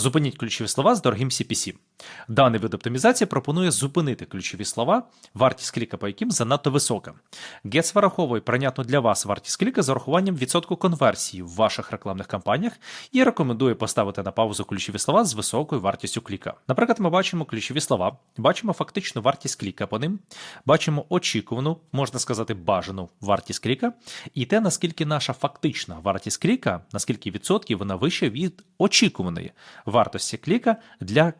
Зупиніть ключові слова з дорогим CPC. Даний вид оптимізації пропонує зупинити ключові слова, вартість кліка по яким занадто висока. Гец вираховує прийнятну для вас вартість кліка з урахуванням відсотку конверсії в ваших рекламних кампаніях і рекомендує поставити на паузу ключові слова з високою вартістю кліка. Наприклад, ми бачимо ключові слова, бачимо фактичну вартість кліка по ним, бачимо очікувану, можна сказати, бажану вартість кліка, і те, наскільки наша фактична вартість кліка, наскільки відсотків вона вища від очікуваної вартості кліка для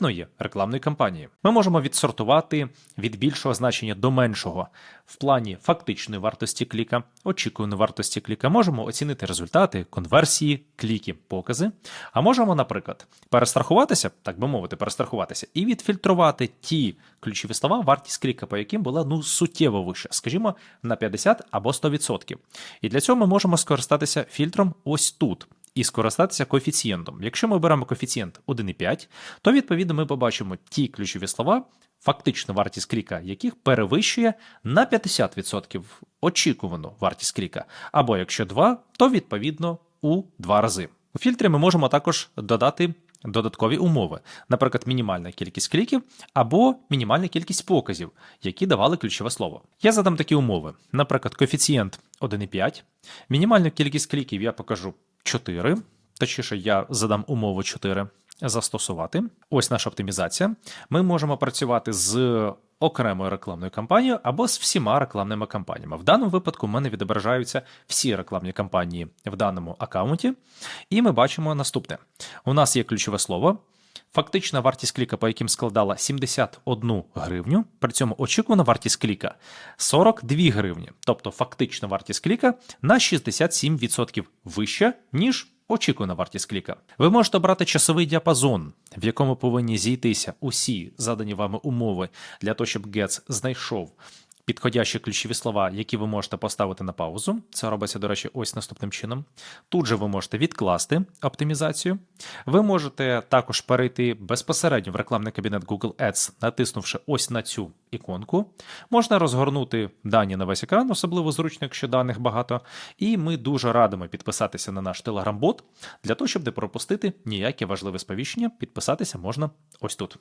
конкретної рекламної кампанії. Ми можемо відсортувати від більшого значення до меншого в плані фактичної вартості кліка, очікуваної вартості кліка. Можемо оцінити результати, конверсії, кліки, покази. А можемо, наприклад, перестрахуватися, так би мовити, перестрахуватися, і відфільтрувати ті ключові слова, вартість кліка, по яким була ну суттєво вища, скажімо, на 50 або 100%. І для цього ми можемо скористатися фільтром ось тут. І скористатися коефіцієнтом. Якщо ми беремо коефіцієнт 1,5, то відповідно ми побачимо ті ключові слова, фактична вартість кліка, яких перевищує на 50% очікувану вартість кліка. Або якщо 2, то відповідно у 2 рази. У фільтрі ми можемо також додати додаткові умови, наприклад, мінімальна кількість кліків або мінімальна кількість показів, які давали ключове слово. Я задам такі умови. Наприклад, коефіцієнт 1,5, мінімальну кількість кліків я покажу 4, точніше, я задам умову 4 застосувати. Ось наша оптимізація. Ми можемо працювати з окремою рекламною кампанією або з всіма рекламними кампаніями. В даному випадку в мене відображаються всі рекламні кампанії в даному аккаунті, і ми бачимо наступне: у нас є ключове слово. Фактична вартість кліка, по яким складала 71 гривню, при цьому очікувана вартість кліка 42 гривні. Тобто фактична вартість кліка на 67% вища, ніж очікувана вартість кліка. Ви можете обрати часовий діапазон, в якому повинні зійтися усі задані вами умови для того, щоб Gets знайшов підходящі ключові слова, які ви можете поставити на паузу. Це робиться, до речі, ось наступним чином. Тут же ви можете відкласти оптимізацію. Ви можете також перейти безпосередньо в рекламний кабінет Google Ads, натиснувши ось на цю іконку. Можна розгорнути дані на весь екран, особливо зручно, якщо даних багато. І ми дуже радимо підписатися на наш Telegram-бот для того, щоб не пропустити ніякі важливі сповіщення. Підписатися можна ось тут.